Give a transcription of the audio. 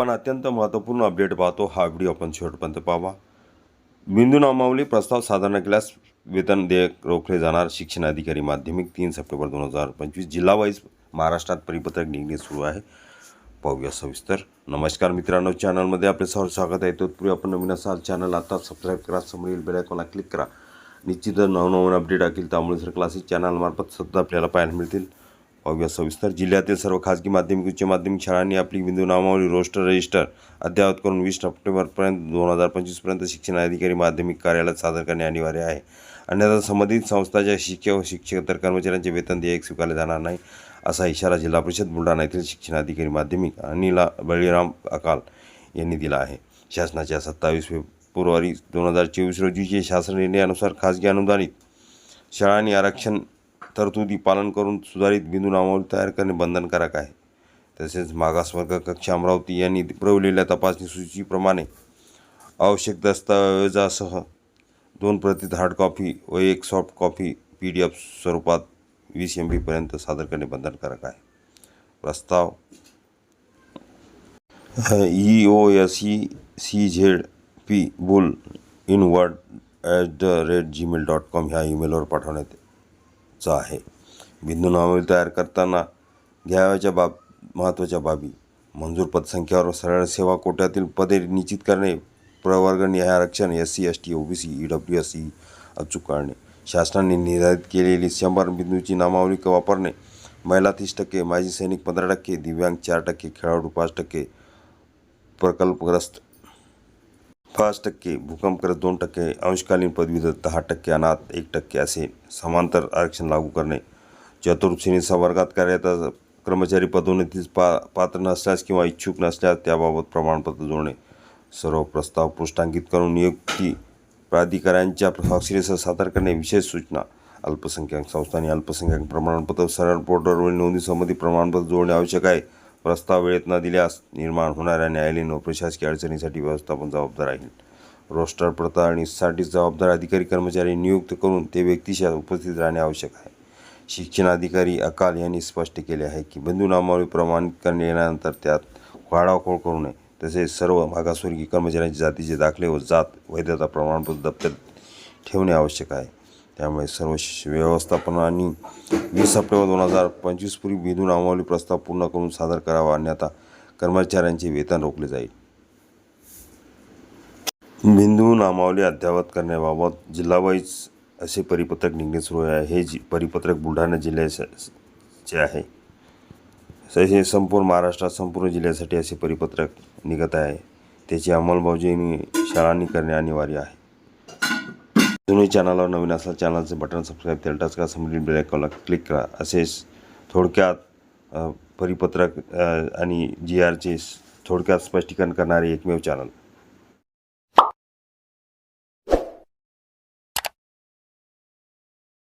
पण अत्यंत महत्त्वपूर्ण अपडेट पाहतो. हा व्हिडिओ आपण शेवटपर्यंत पाहावा. बिंदू नामावली प्रस्ताव सादर न केल्यास वेतन देयक रोखले जाणार शिक्षण अधिकारी माध्यमिक तीन सप्टेंबर दोन हजार पंचवीस जिल्हावाईज महाराष्ट्रात परिपत्रक निघणे सुरू आहे. पाहूया सविस्तर. नमस्कार मित्रांनो चॅनलमध्ये आपले सर्व स्वागत आहे. तत्पूर्वी आपण नवीन असाल चॅनल आता सबस्क्राईब करा समोरील बेल क्लिक करा. निश्चितच नवनवीन अपडेट असतील त्यामुळे सर क्लासेस चॅनलमार्फत सतत आपल्याला पाहायला मिळतील. पाहूया. सविस्तर जिल्ह्यातील सर्व खाजगी माध्यमिक उच्च माध्यमिक शाळांनी आपली बिंदू नामावली रोस्टर रजिस्टर अद्ययावत करून वीस सप्टेंबरपर्यंत दोन हजार पंचवीसपर्यंत शिक्षण अधिकारी माध्यमिक कार्यालयात सादर करणे अनिवार्य आहे. अन्यथा संबंधित संस्थाच्या शिक्षक व शिक्षक तर कर्मचाऱ्यांचे वेतन देयक स्वीकारले जाणार नाही असा इशारा जिल्हा परिषद बुलढाणा येथील शिक्षण अधिकारी माध्यमिक अनिला बळीराम अकाल यांनी दिला आहे. शासनाच्या सत्तावीस फेब्रुवारी दोन हजार चोवीस रोजीचे शासन निर्णयानुसार खाजगी अनुदानित शाळांनी आरक्षण तरतुदी पालन करून सुधारित बिंदू नामावली तयार करणे बंधनकारक आहे. तसेच मागासवर्ग कक्षा अमरावती यांनी पुरवलेल्या तपासणी सूचीप्रमाणे आवश्यक दस्तऐवजासह दोन प्रतीत हार्ड कॉपी व एक soft copy P D F स्वरूपात वीस एम बीपर्यंत सादर करणे बंधनकारक आहे. प्रस्ताव E O S E C Z P bul inward at the rate Gmail dot com ह्या ईमेलवर पाठवण्यात चा आहे. बिंदू नामावली तयार करताना घ्यावयाच्या बाब महत्त्वाच्या बाबी. मंजूर पदसंख्यावर सरळ सेवा कोट्यातील पदे निश्चित करणे प्रवर्गनिहाय आरक्षण S C S T O B C E W S C अचूक काढणे शासनाने निर्धारित केलेली शंभर बिंदूची नामावली वापरणे महिला तीस टक्के माजी सैनिक पंधरा टक्के दिव्यांग चार टक्के खेळाडू पाच टक्के प्रकल्पग्रस्त पाच टक्के भूकंपग्रस्त दोन टक्के अंशकालीन पदवीधर दहा टक्के अनाथ एक टक्के असे समांतर आरक्षण लागू करणे. चतुर्थश्रेणीचा वर्गात कार्यरत कर्मचारी पदोन्नतीस पा पात्र नसल्यास किंवा इच्छुक नसल्यास त्याबाबत प्रमाणपत्र जोडणे. सर्व प्रस्ताव पृष्ठांकित करून नियुक्ती प्राधिकाऱ्यांच्या स्वाक्षरीसह सादर करणे विशेष सूचना. अल्पसंख्याक संस्थांनी अल्पसंख्याक प्रमाणपत्र सरळ पोर्टलवरील नोंदीसंबंधी प्रमाणपत्र जोडणे आवश्यक आहे. प्रस्ताव वेळेत न दिल्यास निर्माण होणाऱ्या न्यायालयीन व प्रशासकीय अडचणीसाठी व्यवस्थापन जबाबदार राहील रोस्टर पडताळणीसाठी जबाबदार अधिकारी कर्मचारी नियुक्त करून ते व्यक्तीच्या उपस्थित राहणे आवश्यक आहे. शिक्षण अधिकारी अकाल यांनी स्पष्ट केले आहे की बंधूनामावळी प्रमाणित करणे येण्यानंतर त्यात वाढाखोळ करू नये. तसेच सर्व मागासवर्गीय कर्मचाऱ्यांचे जातीचे दाखले व जात वैधता प्रमाणपत्र दप्तर ठेवणे आवश्यक आहे. त्यामुळे सर्व श- व्यवस्थापनांनी वीस सप्टेंबर दोन हजार पंचवीस पूर्वी बिंदू नामावली प्रस्ताव पूर्ण करून सादर करावा अन्यथा कर्मचाऱ्यांचे वेतन रोखले जाईल. बिंदू नामावली अद्ययावत करण्याबाबत जिल्हावाईज असे परिपत्रक निघणे सुरू आहे. हे जि परिपत्रक बुलढाणा जिल्ह्याचे आहे. तसे संपूर्ण महाराष्ट्रात संपूर्ण जिल्ह्यासाठी असे परिपत्रक निघत आहे. त्याची अंमलबजावणी शाळांनी करणे अनिवार्य आहे. जुनी चॅनलवर नवीन असाल चॅनलचे बटन सबस्क्राईब केलं टच करा समोरील बेल आयकॉनला क्लिक करा. असेच थोडक्यात परिपत्रक आणि जी आरचे थोडक्यात स्पष्टीकरण करणारे एकमेव चॅनल